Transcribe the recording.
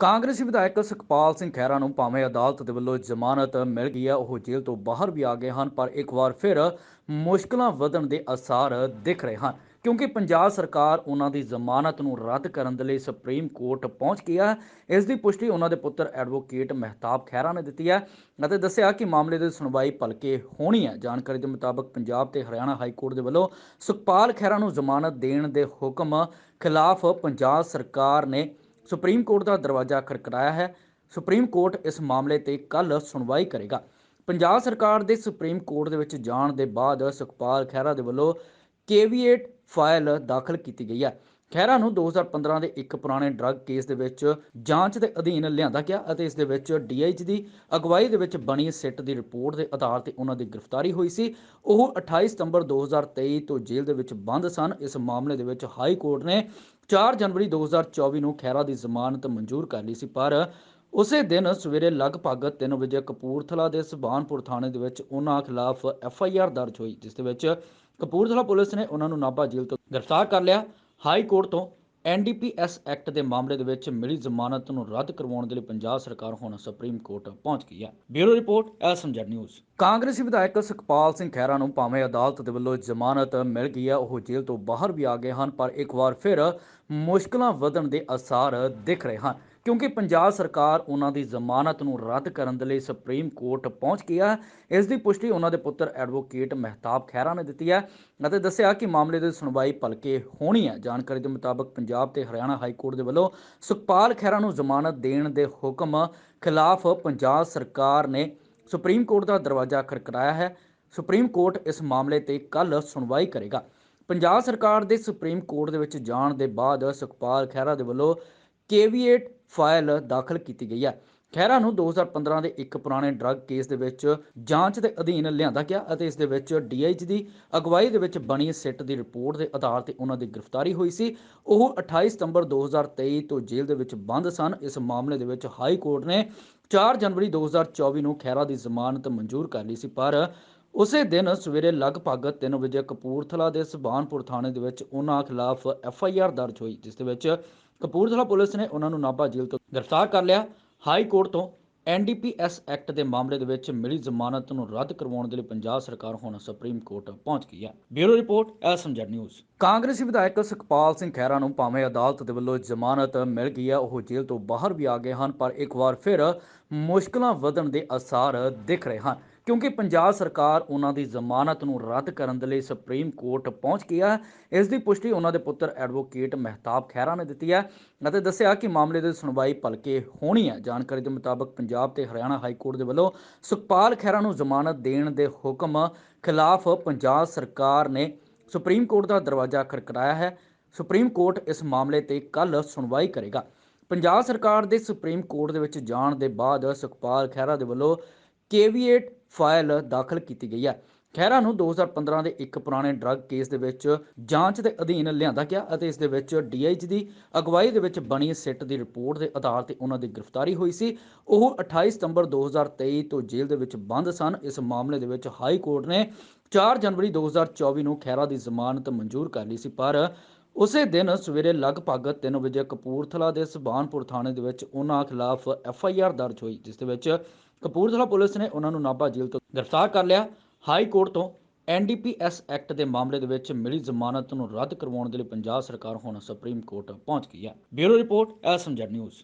ਕਾਂਗਰਸੀ ਵਿਧਾਇਕ ਸੁਖਪਾਲ ਸਿੰਘ ਖਹਿਰਾ ਨੂੰ ਭਾਵੇਂ ਅਦਾਲਤ ਦੇ ਵੱਲੋਂ ਜ਼ਮਾਨਤ ਮਿਲ ਗਈ ਹੈ, ਉਹ ਜੇਲ੍ਹ ਤੋਂ ਬਾਹਰ ਵੀ ਆ ਗਏ ਹਨ, ਪਰ ਇੱਕ ਵਾਰ ਫਿਰ ਮੁਸ਼ਕਲਾਂ ਵਧਣ ਦੇ ਅਸਾਰ ਦਿਖ ਰਹੇ ਹਨ। ਕਿਉਂਕਿ ਪੰਜਾਬ ਸਰਕਾਰ ਉਹਨਾਂ ਦੀ ਜ਼ਮਾਨਤ ਨੂੰ ਰੱਦ ਕਰਨ ਦੇ ਲਈ ਸੁਪਰੀਮ ਕੋਰਟ ਪਹੁੰਚ ਗਈ ਹੈ, ਇਸ ਦੀ ਪੁਸ਼ਟੀ ਉਹਨਾਂ ਦੇ ਪੁੱਤਰ ਐਡਵੋਕੇਟ ਮਹਿਤਾਬ ਖਹਿਰਾ ਨੇ ਦਿੱਤੀ ਹੈ ਅਤੇ ਦੱਸਿਆ ਕਿ ਮਾਮਲੇ ਦੀ ਸੁਣਵਾਈ ਭਲਕੇ ਹੋਣੀ ਹੈ। ਜਾਣਕਾਰੀ ਦੇ ਮੁਤਾਬਕ ਪੰਜਾਬ ਤੇ ਹਰਿਆਣਾ ਹਾਈ ਕੋਰਟ ਦੇ ਵੱਲੋਂ ਸੁਖਪਾਲ ਖਹਿਰਾ ਨੂੰ ਜ਼ਮਾਨਤ ਦੇਣ ਦੇ ਹੁਕਮ ਖਿਲਾਫ ਪੰਜਾਬ ਸਰਕਾਰ ਨੇ ਸੁਪਰੀਮ ਕੋਰਟ ਦਾ ਦਰਵਾਜ਼ਾ ਖੜਕੜਾਇਆ ਹੈ। ਸੁਪਰੀਮ ਕੋਰਟ ਇਸ ਮਾਮਲੇ ਤੇ ਕੱਲ ਸੁਣਵਾਈ ਕਰੇਗਾ। ਪੰਜਾਬ ਸਰਕਾਰ ਦੇ ਸੁਪਰੀਮ ਕੋਰਟ ਦੇ ਵਿੱਚ ਜਾਣ ਦੇ ਬਾਅਦ ਸੁਖਪਾਲ ਖਹਿਰਾ ਦੇ ਵੱਲੋਂ ਕੇਵੀਏਟ ਫਾਈਲ ਦਾਖਲ ਕੀਤੀ ਗਈ ਹੈ। ਖਹਿਰਾ ਨੂੰ 2015 ਦੇ ਇੱਕ ਪੁਰਾਣੇ ਡਰੱਗ ਕੇਸ ਦੇ ਵਿੱਚ ਜਾਂਚ ਦੇ ਅਧੀਨ ਲਿਆਂਦਾ ਗਿਆ ਅਤੇ ਇਸ ਦੇ ਵਿੱਚ ਡੀਆਈਜੀ ਦੀ ਅਗਵਾਈ ਦੇ ਵਿੱਚ ਬਣੀ ਸਿੱਟ ਦੀ ਰਿਪੋਰਟ ਦੇ ਆਧਾਰ ਤੇ ਉਹਨਾਂ ਦੀ ਗ੍ਰਿਫਤਾਰੀ ਹੋਈ ਸੀ। ਉਹ 28 ਸਤੰਬਰ 2023 ਤੋਂ ਜੇਲ੍ਹ ਦੇ ਵਿੱਚ ਬੰਦ ਸਨ। ਇਸ ਮਾਮਲੇ ਦੇ ਵਿੱਚ ਹਾਈ ਕੋਰਟ ਨੇ 4 ਜਨਵਰੀ 2024 ਨੂੰ ਖਹਿਰਾ ਦੀ ਜ਼ਮਾਨਤ ਮਨਜ਼ੂਰ ਕਰ ਲਈ ਸੀ, ਪਰ ਉਸੇ ਦਿਨ ਸਵੇਰੇ ਲਗਭਗ 3 ਵਜੇ ਕਪੂਰਥਲਾ ਦੇ ਸੁਬਾਨਪੁਰ ਥਾਣੇ ਦੇ ਵਿੱਚ ਉਹਨਾਂ ਖਿਲਾਫ ਐਫ ਆਈ ਆਰ ਦਰਜ ਹੋਈ, ਜਿਸ ਦੇ ਵਿੱਚ ਕਪੂਰਥਲਾ ਪੁਲਿਸ ਨੇ ਉਹਨਾਂ ਨੂੰ ਨਾਭਾ ਜੇਲ੍ਹ ਤੋਂ ਗ੍ਰਿਫਤਾਰ ਕਰ ਲਿਆ। ਹਾਈ ਕੋਰਟ ਤੋਂ ਐਨਡੀਪੀਐਸ ਐਕਟ ਦੇ ਮਾਮਲੇ ਦੇ ਵਿੱਚ ਮਿਲੀ ਜ਼ਮਾਨਤ ਨੂੰ ਰੱਦ ਕਰਵਾਉਣ ਦੇ ਲਈ ਪੰਜਾਬ ਸਰਕਾਰ ਹੁਣ ਸੁਪਰੀਮ ਕੋਰਟ ਪਹੁੰਚ ਗਈ ਹੈ। Bureau report SMZ news. ਕਾਂਗਰਸੀ ਵਿਧਾਇਕ ਸੁਖਪਾਲ ਸਿੰਘ ਖਹਿਰਾ ਨੂੰ ਭਾਵੇਂ ਅਦਾਲਤ ਦੇ ਵੱਲੋਂ ਜ਼ਮਾਨਤ ਮਿਲ ਗਈ ਹੈ, ਉਹ ਜੇਲ੍ਹ ਤੋਂ ਬਾਹਰ ਵੀ ਆ ਗਏ ਹਨ, ਪਰ ਇੱਕ ਵਾਰ ਫਿਰ ਮੁਸ਼ਕਲਾਂ ਵਧਣ ਦੇ ਅਸਾਰ ਦਿਖ ਰਹੇ ਹਨ। ਕਿਉਂਕਿ ਪੰਜਾਬ ਸਰਕਾਰ ਉਹਨਾਂ ਦੀ ਜ਼ਮਾਨਤ ਨੂੰ ਰੱਦ ਕਰਨ ਦੇ ਲਈ ਸੁਪਰੀਮ ਕੋਰਟ ਪਹੁੰਚ ਗਿਆ ਇਸ ਦੀ ਪੁਸ਼ਟੀ ਉਹਨਾਂ ਦੇ ਪੁੱਤਰ ਐਡਵੋਕੇਟ ਮਹਿਤਾਬ ਖਹਿਰਾ ਨੇ ਦਿੱਤੀ ਹੈ ਅਤੇ ਦੱਸਿਆ ਕਿ ਮਾਮਲੇ ਦੀ ਸੁਣਵਾਈ ਭਲਕੇ ਹੋਣੀ ਹੈ। ਜਾਣਕਾਰੀ ਦੇ ਮੁਤਾਬਕ ਪੰਜਾਬ ਤੇ ਹਰਿਆਣਾ ਹਾਈ ਕੋਰਟ ਦੇ ਵੱਲੋਂ ਸੁਖਪਾਲ ਖਹਿਰਾ ਨੂੰ ਜ਼ਮਾਨਤ ਦੇਣ ਦੇ ਹੁਕਮ ਖਿਲਾਫ ਪੰਜਾਬ ਸਰਕਾਰ ਨੇ ਸੁਪਰੀਮ ਕੋਰਟ ਦਾ ਦਰਵਾਜ਼ਾ ਖੜਕਰਾਇਆ ਹੈ। ਸੁਪਰੀਮ ਕੋਰਟ ਇਸ ਮਾਮਲੇ ਤੇ ਕੱਲ ਸੁਣਵਾਈ ਕਰੇਗਾ। ਪੰਜਾਬ ਸਰਕਾਰ ਦੇ ਸੁਪਰੀਮ ਕੋਰਟ ਦੇ ਵਿੱਚ ਜਾਣ ਦੇ ਬਾਅਦ ਸੁਖਪਾਲ ਖਹਿਰਾ ਦੇ ਵੱਲੋਂ ਕੇਵੀਏਟ ਫਾਈਲ ਦਾਖਲ ਕੀਤੀ ਗਈ ਹੈ। ਖਹਿਰਾ ਨੂੰ 2015 ਦੇ ਇੱਕ ਪੁਰਾਣੇ ਡਰੱਗ ਕੇਸ ਦੇ ਵਿੱਚ ਜਾਂਚ ਦੇ ਅਧੀਨ ਲਿਆਂਦਾ ਗਿਆ ਅਤੇ ਇਸ ਦੇ ਵਿੱਚ ਡੀਆਈਜੀ ਦੀ ਅਗਵਾਈ ਦੇ ਵਿੱਚ ਬਣੀ ਸਿੱਟ ਦੀ ਰਿਪੋਰਟ ਦੇ ਆਧਾਰ ਤੇ ਉਹਨਾਂ ਦੀ ਗ੍ਰਿਫਤਾਰੀ ਹੋਈ ਸੀ। ਉਹ 28 ਸਤੰਬਰ 2023 ਤੋਂ ਜੇਲ੍ਹ ਦੇ ਵਿੱਚ ਬੰਦ ਸਨ। ਇਸ ਮਾਮਲੇ ਦੇ ਵਿੱਚ ਹਾਈ ਕੋਰਟ ਨੇ 4 ਜਨਵਰੀ 2024 ਨੂੰ ਖਹਿਰਾ ਦੀ ਜ਼ਮਾਨਤ ਮਨਜ਼ੂਰ ਕਰ ਲਈ ਸੀ, ਪਰ ਉਸੇ ਦਿਨ ਸਵੇਰੇ ਲਗਭਗ 3 ਵਜੇ ਕਪੂਰਥਲਾ ਦੇ ਸੁਬਾਨਪੁਰ ਥਾਣੇ ਦੇ ਵਿੱਚ ਉਹਨਾਂ ਖਿਲਾਫ ਐਫ ਆਈ ਆਰ ਦਰਜ ਹੋਈ, ਜਿਸ ਦੇ ਵਿੱਚ ਕਪੂਰਥਲਾ ਪੁਲਿਸ ਨੇ ਉਹਨਾਂ ਨੂੰ ਨਾਭਾ ਜੇਲ੍ਹ ਤੋਂ ਗ੍ਰਿਫਤਾਰ ਕਰ ਲਿਆ। ਹਾਈ ਕੋਰਟ ਤੋਂ ਐਨਡੀਪੀਐਸ ਐਕਟ ਦੇ ਮਾਮਲੇ ਦੇ ਵਿੱਚ ਮਿਲੀ ਜ਼ਮਾਨਤ ਨੂੰ ਰੱਦ ਕਰਵਾਉਣ ਦੇ ਲਈ ਪੰਜਾਬ ਸਰਕਾਰ ਹੁਣ ਸੁਪਰੀਮ ਕੋਰਟ ਪਹੁੰਚ ਗਈ ਹੈ। Bureau report SMZ news. ਕਾਂਗਰਸੀ ਵਿਧਾਇਕ ਸੁਖਪਾਲ ਸਿੰਘ ਖਹਿਰਾ ਨੂੰ ਭਾਵੇਂ ਅਦਾਲਤ ਦੇ ਵੱਲੋਂ ਜ਼ਮਾਨਤ ਮਿਲ ਗਈ ਹੈ, ਉਹ ਜੇਲ੍ਹ ਤੋਂ ਬਾਹਰ ਵੀ ਆ ਗਏ ਹਨ, ਪਰ ਇੱਕ ਵਾਰ ਫਿਰ ਮੁਸ਼ਕਲਾਂ ਵਧਣ ਦੇ ਅਸਾਰ ਦਿਖ ਰਹੇ ਹਨ। ਕਿਉਂਕਿ ਪੰਜਾਬ ਸਰਕਾਰ ਉਹਨਾਂ ਦੀ ਜ਼ਮਾਨਤ ਨੂੰ ਰੱਦ ਕਰਨ ਦੇ ਲਈ ਸੁਪਰੀਮ ਕੋਰਟ ਪਹੁੰਚ ਗਈ ਹੈ। ਇਸ ਦੀ ਪੁਸ਼ਟੀ ਉਹਨਾਂ ਦੇ ਪੁੱਤਰ ਐਡਵੋਕੇਟ ਮਹਿਤਾਬ ਖਹਿਰਾ ਨੇ ਦਿੱਤੀ ਹੈ ਅਤੇ ਦੱਸਿਆ ਕਿ ਮਾਮਲੇ ਦੀ ਸੁਣਵਾਈ ਭਲਕੇ ਹੋਣੀ ਹੈ। ਜਾਣਕਾਰੀ ਦੇ ਮੁਤਾਬਕ ਪੰਜਾਬ ਤੇ ਹਰਿਆਣਾ ਹਾਈ ਕੋਰਟ ਦੇ ਵੱਲੋਂ ਸੁਖਪਾਲ ਖਹਿਰਾ ਨੂੰ ਜ਼ਮਾਨਤ ਦੇਣ ਦੇ ਹੁਕਮ ਖਿਲਾਫ ਪੰਜਾਬ ਸਰਕਾਰ ਨੇ ਸੁਪਰੀਮ ਕੋਰਟ ਦਾ ਦਰਵਾਜ਼ਾ ਖੜਕਰਾਇਆ ਹੈ। ਸੁਪਰੀਮ ਕੋਰਟ ਇਸ ਮਾਮਲੇ ਤੇ ਕੱਲ ਸੁਣਵਾਈ ਕਰੇਗਾ। ਪੰਜਾਬ ਸਰਕਾਰ ਦੇ ਸੁਪਰੀਮ ਕੋਰਟ ਦੇ ਵਿੱਚ ਜਾਣ ਦੇ ਬਾਅਦ ਸੁਖਪਾਲ ਖਹਿਰਾ ਦੇ ਵੱਲੋਂ ਕੇਵੀਏਟ ਫਾਈਲ ਦਾਖਲ ਕੀਤੀ ਗਈ ਹੈ। ਖਹਿਰਾ ਨੂੰ 2015 ਦੇ ਇੱਕ ਪੁਰਾਣੇ ਡਰੱਗ ਕੇਸ ਦੇ ਵਿੱਚ ਜਾਂਚ ਦੇ ਅਧੀਨ ਲਿਆਂਦਾ ਗਿਆ ਅਤੇ ਇਸ ਦੇ ਵਿੱਚ ਡੀਆਈਜੀ ਦੀ ਅਗਵਾਈ ਦੇ ਵਿੱਚ ਬਣੀ ਸਿੱਟ ਦੀ ਰਿਪੋਰਟ ਦੇ ਆਧਾਰ ਤੇ ਉਹਨਾਂ ਦੀ ਗ੍ਰਿਫਤਾਰੀ ਹੋਈ ਸੀ। ਉਹ 28 ਸਤੰਬਰ 2023 ਤੋਂ ਜੇਲ੍ਹ ਦੇ ਵਿੱਚ ਬੰਦ ਸਨ। ਇਸ ਮਾਮਲੇ ਦੇ ਵਿੱਚ ਹਾਈ ਕੋਰਟ ਨੇ 4 ਜਨਵਰੀ 2024 ਨੂੰ ਖਹਿਰਾ ਦੀ ਜ਼ਮਾਨਤ ਮਨਜ਼ੂਰ ਕਰ ਲਈ ਸੀ। ਪਰ ਉਸੇ ਦਿਨ ਸਵੇਰੇ ਲਗਭਗ 3 ਵਜੇ ਕਪੂਰਥਲਾ ਦੇ ਸੁਬਾਨਪੁਰ ਥਾਣੇ ਦੇ ਵਿੱਚ ਉਹਨਾਂ ਖਿਲਾਫ ਐਫ ਆਈ ਆਰ ਦਰਜ ਹੋਈ, ਜਿਸ ਦੇ ਵਿੱਚ ਕਪੂਰਥਲਾ ਪੁਲਿਸ ਨੇ ਉਹਨਾਂ ਨੂੰ ਨਾਭਾ ਜੇਲ੍ਹ ਤੋਂ ਗ੍ਰਿਫਤਾਰ ਕਰ ਲਿਆ। ਹਾਈ ਕੋਰਟ ਤੋਂ ਐਨਡੀਪੀਐਸ ਐਕਟ ਦੇ ਮਾਮਲੇ ਦੇ ਵਿੱਚ ਮਿਲੀ ਜ਼ਮਾਨਤ ਨੂੰ ਰੱਦ ਕਰਵਾਉਣ ਦੇ ਲਈ ਪੰਜਾਬ ਸਰਕਾਰ ਹੁਣ ਸੁਪਰੀਮ ਕੋਰਟ ਪਹੁੰਚ ਗਈ ਹੈ। Bureau report SMZ news.